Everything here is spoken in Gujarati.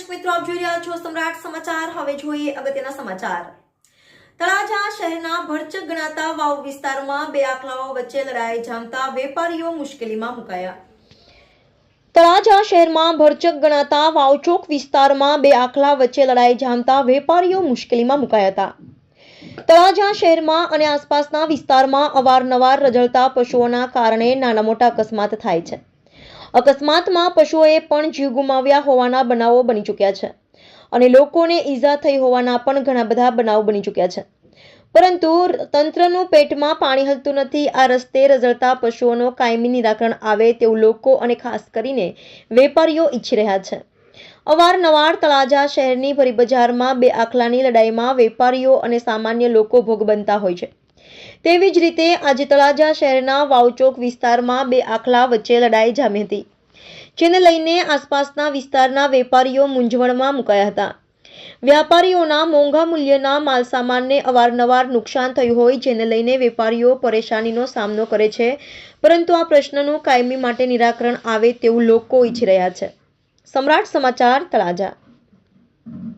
દર્શક મિત્રો, આપ જોઈ રહ્યા છો સમ્રાટ સમાચાર. હવે જોઈએ અગત્યના સમાચાર. તળાજા શહેરના ભરચક ગણાતા વાવ વિસ્તારમાં બે આખલાઓ વચ્ચે લડાઈ જામતા વેપારીઓ મુશ્કેલીમાં મુકાયા. તળાજા શહેરમાં ભરચક ગણાતા વાવચોક વિસ્તારમાં બે આખલા વચ્ચે લડાઈ જામતા વેપારીઓ મુશ્કેલીમાં મુકાયા હતા. તળાજા શહેરમાં અને આસપાસના વિસ્તારમાં અવારનવાર રજળતા પશુઓના કારણે નાના મોટા અકસ્માત થાય છે. અકસ્માતમાં પશુઓએ પણ જીવ ગુમાવ્યા હોવાના બનાવો બની ચૂક્યા છે અને લોકોને ઈજા થઈ હોવાના પણ ઘણા બધા બનાવો બની ચૂક્યા છે. પરંતુ તંત્રનું પેટમાં પાણી હલતું નથી, આ રસ્તે રઝળતા પશુઓનો કાયમી નિરાકરણ આવે તેવું લોકો અને ખાસ કરીને વેપારીઓ ઈચ્છી રહ્યા છે. અવારનવાર તળાજા શહેરની ભરી બજારમાં બે આખલાની લડાઈમાં વેપારીઓ અને સામાન્ય લોકો ભોગ બનતા હોય છે. તેવી જ રીતે આજે તળાજા શહેરના વાવચોક વિસ્તારમાં બે આખલા વચ્ચે લડાઈ જામી હતી. જેને લઈને આસપાસના વિસ્તારના વેપારીઓ મૂંઝવણમાં મુકાયા હતા. વ્યાપારીઓના મોંઘા મૂલ્યના માલસામાનને અવારનવાર નુકસાન થયું હોય જેને લઈને વેપારીઓ પરેશાનીનો સામનો કરે છે, પરંતુ આ પ્રશ્નનું કાયમી માટે નિરાકરણ આવે તેવું લોકો ઈચ્છી રહ્યા છે. સમ્રાટ સમાચાર તળાજા.